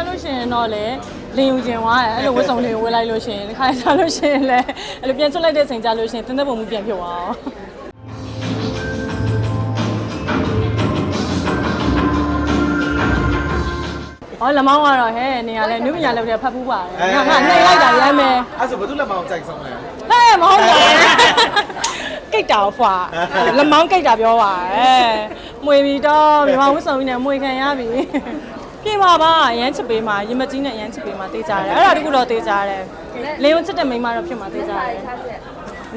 တော့လေလင်းယူခြင်းသွားတယ်အဲ့လိုဝတ်စုံလေးကိုဝတ်လိုက်လို့ရှိရင်ဒီခါကျလို့ရှိရင်လည်းအဲ့လိုပြန်ချွတ်လိုက်တဲ့ချိန်ကျလို့ရှိရင်တင်းတဲ့ပုံမှုပြန်ဖြစ်သွားအောင်ဟောလမောင်းကတော့ဟဲ့နေရာလဲနုမညာလောက်တဲ့ဖတ်ဖူးပါတယ်ငါကနှိပ်လိုက်တာရမ်းမယ်အဲ့ဆိုဘသူလက်မအောင်ကြိုက်ဆုံးလဲဟဲ့မဟုတ်ဘူးကိတ်တာဖွာလမောင်းကိတ်တာပြောပါရဲ့မွေပြီတော့မြန်မာဝစ်စုံကြီးနဲ့မွေခံရပြီ ပြေပါပါအရန်ချစ်ပေးမှာရင်မကြီးနဲ့အရန်ချစ်ပေးမှာတေးကြတယ်အဲ့ဒါတကူတော့တေးကြတယ်လင်းဝချစ်တဲ့မိန်းမတော့ဖြစ်မှာတေးကြတယ်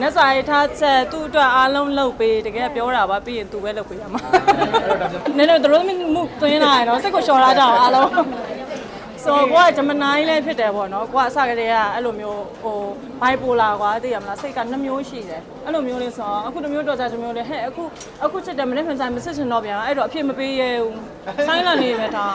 နက်စာရထားချက်သူ့အတွက်အားလုံးလုပ်ပေးတကယ်ပြောတာပါပြီးရင်သူပဲလုပ်ပေးရမှာနည်းနည်းတို့မှုသွင်းလာရင်တော့စိတ်ကိုလျှော်လာကြအောင်အားလုံး ဆိုတော့ကိုကဂျမနိုင်းလည်းဖြစ်တယ်ပေါ့နော်ကိုကအစကတည်းကအဲ့လိုမျိုးဟိုဘိုင်ပိုလာကွာသိရမလားစိတ်ကနှမျိုးရှိတယ်အဲ့လိုမျိုးလေးဆိုတော့အခုတစ်မျိုးတော့ကြတစ်မျိုးလေးဟဲ့အခုအခုချစ်တယ်မနေ့ကဆိုင်မစစ်ချင်တော့ပြန်အဲ့တော့အဖြစ်မပေးရဲဘူးဆိုင်းလာနေပဲဒါ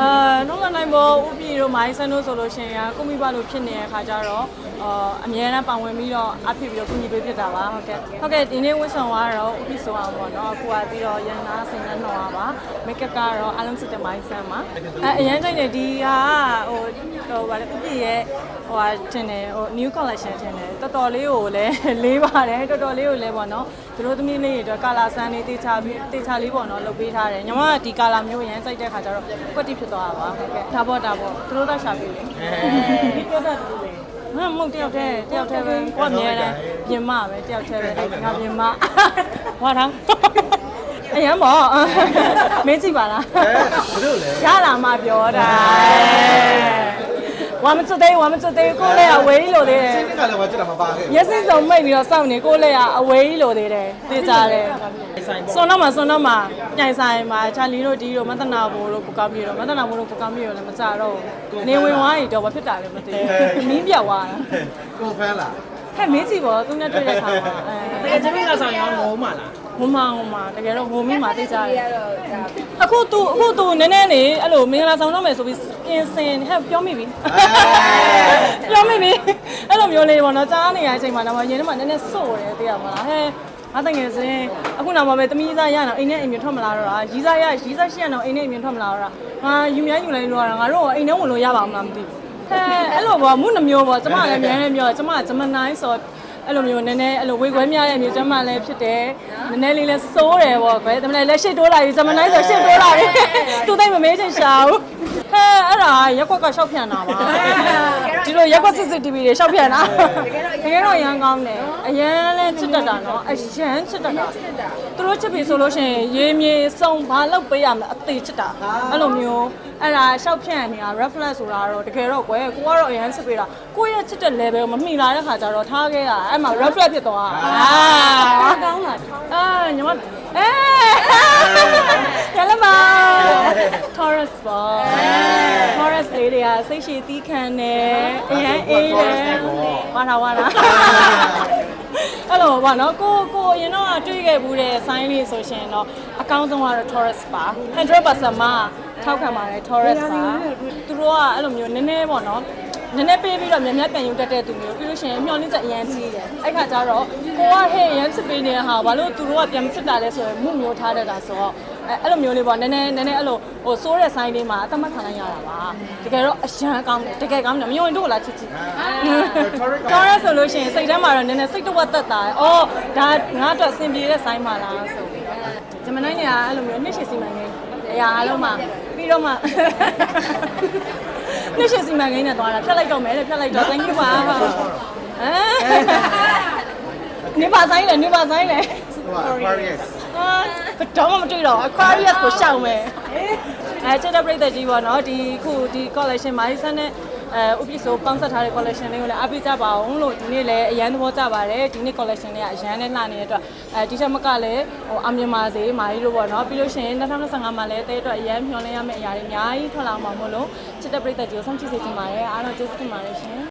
အာနော်လာနိုင်ပေါ်ဥပြည်တို့မိုင်းဆန်တို့ဆိုလို့ရှိရင်ကွန်မီပါလို့ဖြစ်နေတဲ့ခါကျတော့ အာအများနဲ့ပါဝင်ပြီးတော့အဖြစ်ပြီးတော့ကုညီပေးဖြစ်တာပါဟုတ်ကဲ့ဟုတ်ကဲ့ဒီနေ့ဝတ်ဆောင်ကတော့ဥပြည်ဆိုအောင်ပေါ့နော်အခုကပြီးတော့ရန်နာစိန်နှောင်းပါမိတ်ကပ်ကတော့အလုံးစစ်တဲ့မိုင်းဆန်ပါအဲအရင်တိုင်းနေဒီဟာဟိုဟိုဗာလေဥပြည်ရဲ့ဟိုဟာတင်တယ်ဟို new collection တင်တယ်တော်တော်လေးကိုလည်းလေးပါတယ်တော်တော်လေးကိုလည်းပေါ့နော်သူတို့သမီးလေးတွေအတွက်ကာလာဆန်လေးတေချာပြီးတေချာလေးပေါ့နော်လုပ်ပေးထားတယ်ညီမကဒီကာလာမျိုးရန်စိုက်တဲ့ခါကျတော့ကွက်တိဖြစ်သွားတာပါဟုတ်ကဲ့ဒါပေါ့ဒါပေါ့သူတို့တော့ရှာပြီလေဒီပြောတတ်တယ်လေ ငါမဟုတ်တယောက်တည်းတယောက်တည်းပဲကိုကမြဲတယ်ပြင်မပဲတယောက်တည်းပဲငါပြင်မဟောထားအရင်ပေါ့မင်းကြည့်ပါလားအဲဘသူလဲရလာမှပြောတာ ဝါမစွတ်သေးဝါမစွတ်သေးကိုလည်းအဝေးလို့သေးတယ်ဒီကလည်းမကြည့်တာမပါခဲ့မျက်စိစုံမိတ်ပြီးတော့စောင့်နေကိုလည်းအဝေးလို့သေးတယ်သိကြတယ်စွန်တော့မှာစွန်တော့မှာပြိုင်ဆိုင်မှာချာလီတို့ဒီတို့မသနာဘိုးတို့ကိုကောင်းပြီတို့မသနာဘိုးတို့ကိုကောင်းပြီတို့လည်းမကြတော့ဘူးနေဝင်သွားရင်တော့ဘာဖြစ်တာလဲမသိဘူးမင်းပြောက်သွားတာကိုဖန်လားဟဲ့မင်းစီပေါ်သူနဲ့တွေ့တဲ့ခါမှာအဲ တကယ်ချင်းကဆောင်ရောငုံမှလား ဟိုမှာဟိုမှာတကယ်တော့ဟိုမိမှာသိကြတယ်အခုသူအခုသူနည်းနည်းနေအဲ့လိုမင်္ဂလာဆောင်တော့မယ်ဆိုပြီးပြင်ဆင်ဟဲ့ပြောမိပြီပြောမိပြီအဲ့လိုမျိုးလေးပေါ့နော်ကြားနေရတဲ့အချိန်မှာတော့ရင်ထဲမှာနည်းနည်းစို့တယ်သိရမလားဟဲ့အတငယ်စင်အခုနောက်မှပဲတမီးစားရအောင်အိမ်နဲ့အိမ်မြထွက်မလာတော့တာရီးစားရရီးစားရှိရအောင်အိမ်နဲ့အိမ်မြထွက်မလာတော့တာငါယူမြန်းယူလိုက်လို့ရတာငါတို့ကအိမ်ထဲဝင်လို့ရပါမလားမသိဘူးဟဲ့အဲ့လိုပေါ့မှုနှမျိုးပေါ့ကျမလည်းအများနဲ့ပြောကျမကဂျမနိုင်းဆို အဲ့လိုမျိုးနည်းနည်းအဲ့လိုဝေခွဲများတဲ့မျိုးကျမလည်းဖြစ်တယ်နည်းနည်းလေးလဲစိုးတယ်ပေါ့ကွယ်ဒါပေမဲ့လက်ရှိတိုးလာပြီဂျမနိုင်းဆိုရှစ်တိုးလာပြီသူသိမ့်မမေးချင်ရှာဘူးဟဲ့အဲ့ဒါရက်ကွက်ကရှောက်ပြန်တာပါ ဒီလိုရက်ကွက်စစ်စစ် TV တွေရှောက်ပြန်တာတကယ်တော့ရမ်းကောင်းတယ်အရန်လဲချစ်တတ်တာနော်အရန်ချစ်တတ်တာသူတို့ချစ်ပြီဆိုလို့ရှိရင်ရေမြေစုံဘာလုပ်ပေးရမလဲအသေးချစ်တာအဲ့လိုမျိုးအဲ့ဒါရှောက်ဖြန့်နေတာ reference ဆိုတာတော့တကယ်တော့ကွယ်ကိုကတော့အရန်ချစ်ပေးတာကိုယ့်ရဲ့ချစ်တဲ့ level ကိုမမှီလာတဲ့ခါကျတော့ထားခဲ့ရအဲ့မှာ reflect ဖြစ်သွားအာကောင်းလားအာညီမအဲရလမ Taurus ပေါ့ Taurus လေးတွေကစိတ်ရှည်တီးခံတယ်အရန်အေးတယ်ဝါတာဝါတာအဲ့လိုပါနော်ကိုကိုအရင်တော့တွေ့ခဲ့ဘူးတဲ့ sign လေးဆိုရှင်တော့အကောင်းဆုံးကတော့ Taurus ပါ100%မှထောက်ခံပါတယ် Taurus ပါသူတို့ကအဲ့လိုမျိုးနည်းနည်းပေါ့နော်နည်းနည်းပေးပြီးတော့မြန်မြန်ပြန်ယူတတ်တဲ့သူမျိုးပြီးလို့ရှိရင်မျောလင်းချက်အရန်ကြီးတယ်အဲ့ခါကျတော့ကိုကဟဲ့အရန်ချစ်ပေးနေတဲ့ဟာဘာလို့သူတို့ကပြန်မချစ်တာလဲဆိုရင်မှုမျိုးထားတတ်တာဆိုတော့ အဲအဲ့လိုမျိုးလေးပေါ့နည်းနည်းနည်းနည်းအဲ့လိုဟိုစိုးတဲ့ဆိုင်လေးမှာအသက်မခံနိုင်ရတာပါတကယ်တော့အရန်ကောင်းတယ်တကယ်ကောင်းတယ်မယုံရင်တို့ကလာချစ်ချစ်တော်ရဆိုလို့ရှိရင်စိတ်ထဲမှာတော့နည်းနည်းစိတ်တဝက်သက်တာ။အော်ဒါငါအတွက်အဆင်ပြေတဲ့ဆိုင်မှာလားဆိုပြီးဂျမနိုင်းညာအဲ့လိုမျိုးနှစ်ရှည်စီမံကိန်းအရာအလုံးမှာပြီးတော့မှနှစ်ရှည်စီမံကိန်းနဲ့သွားတာဖြတ်လိုက်တော့မယ်တဲ့ဖြတ်လိုက်တော့ thank you ပါဟာအဲနေပါဆိုင်လေနေပါဆိုင်လေဟို Aquarius အာ ဘယ်တော့မှမတွေ့တော့ Aquarius ကိုရှောက်မယ်အဲချစ်တဲ့ပြိတ္တကြီးပေါ့နော်ဒီခုဒီ collection မာရီဆန်နဲ့အဲဥပ္ပဆိုပေါင်းဆက်ထားတဲ့ collection လေးကိုလည်းအားပေးကြပါအောင်လို့ဒီနေ့လည်းအရန်သဘောကျပါတယ်ဒီနေ့ collection လေးကအရန်နဲ့လှနေတဲ့အတွက်အဲဒီချက်မကလည်းဟိုအမြင်ပါစေမာရီတို့ပေါ့နော်ပြီးလို့ရှိရင်2025မှာလည်းတဲအတွက်အရန်မျှော်လင့်ရမယ့်အရာတွေအများကြီးထွက်လာမှာမို့လို့ချစ်တဲ့ပြိတ္တကြီးကိုဆုံးချစ်စေချင်ပါတယ်အားလုံးကျေးဇူးတင်ပါတယ်ရှင်